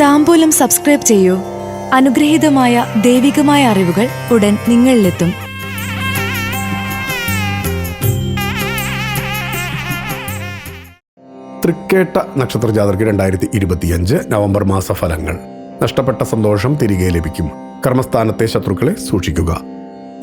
താമ്പൂലം subscribe ചെയ്യൂ. അനുഗ്രഹീതമായ ദൈവികമായ അറിവുകൾ ഉടൻ നിങ്ങളിലെത്തും. തൃക്കേട്ട നക്ഷത്ര ജാതർക്ക് രണ്ടായിരത്തി ഇരുപത്തിയഞ്ച് നവംബർ മാസ ഫലങ്ങൾ നഷ്ടപ്പെട്ട സന്തോഷം തിരികെ ലഭിക്കും. കർമ്മസ്ഥാനത്തെ ശത്രുക്കളെ സൂക്ഷിക്കുക.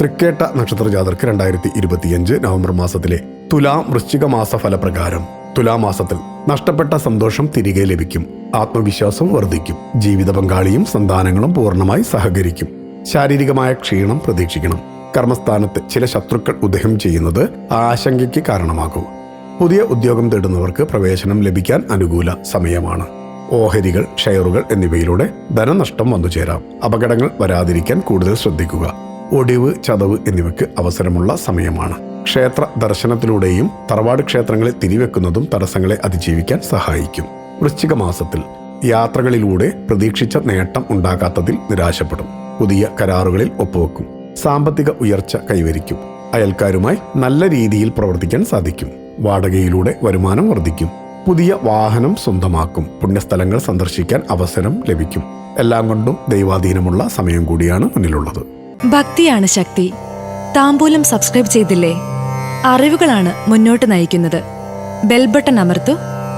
തൃക്കേട്ട നക്ഷത്ര ജാതർക്ക് രണ്ടായിരത്തി ഇരുപത്തിയഞ്ച് നവംബർ മാസത്തിലെ തുലാം വൃശ്ചിക മാസ ഫലപ്രകാരം തുലാമാസത്തിൽ നഷ്ടപ്പെട്ട സന്തോഷം തിരികെ ലഭിക്കും. ആത്മവിശ്വാസം വർദ്ധിക്കും. ജീവിത പങ്കാളിയും സന്താനങ്ങളും പൂർണമായി സഹകരിക്കും. ശാരീരികമായ ക്ഷീണം പ്രതീക്ഷിക്കണം. കർമ്മസ്ഥാനത്ത് ചില ശത്രുക്കൾ ഉദയം ചെയ്യുന്നത് ആശങ്കയ്ക്ക് കാരണമാകും. പുതിയ ഉദ്യോഗം തേടുന്നവർക്ക് പ്രവേശനം ലഭിക്കാൻ അനുകൂല സമയമാണ്. ഓഹരികൾ ഷെയറുകൾ എന്നിവയിലൂടെ ധനനഷ്ടം വന്നു ചേരാം അപകടങ്ങൾ വരാതിരിക്കാൻ കൂടുതൽ ശ്രദ്ധിക്കുക. ഒടിവ് ചതവ് എന്നിവയ്ക്ക് അവസരമുള്ള സമയമാണ്. ക്ഷേത്ര ദർശനത്തിലൂടെയും തറവാട് ക്ഷേത്രങ്ങളെ തിരിവെക്കുന്നതും തടസ്സങ്ങളെ അതിജീവിക്കാൻ സഹായിക്കും. വൃശ്ചിക മാസത്തിൽ യാത്രകളിലൂടെ പ്രതീക്ഷിച്ച നേട്ടം ഉണ്ടാകാത്തതിൽ നിരാശപ്പെടും. പുതിയ കരാറുകളിൽ ഒപ്പുവെക്കും. സാമ്പത്തിക ഉയർച്ച കൈവരിക്കും. അയൽക്കാരുമായി നല്ല രീതിയിൽ പ്രവർത്തിക്കാൻ സാധിക്കും. വാടകയിലൂടെ വരുമാനം വർദ്ധിക്കും. പുതിയ വാഹനം സ്വന്തമാക്കും. പുണ്യസ്ഥലങ്ങൾ സന്ദർശിക്കാൻ അവസരം ലഭിക്കും. എല്ലാം കൊണ്ടും ദൈവാധീനമുള്ള സമയം കൂടിയാണ് മുന്നിലുള്ളത്. ഭക്തിയാണ് ശക്തി. താമ്പൂലം സബ്സ്ക്രൈബ് ചെയ്തില്ലേ? അറിവുകളാണ് മുന്നോട്ട് നയിക്കുന്നത്. ബെൽബട്ടൺ അമർത്തു.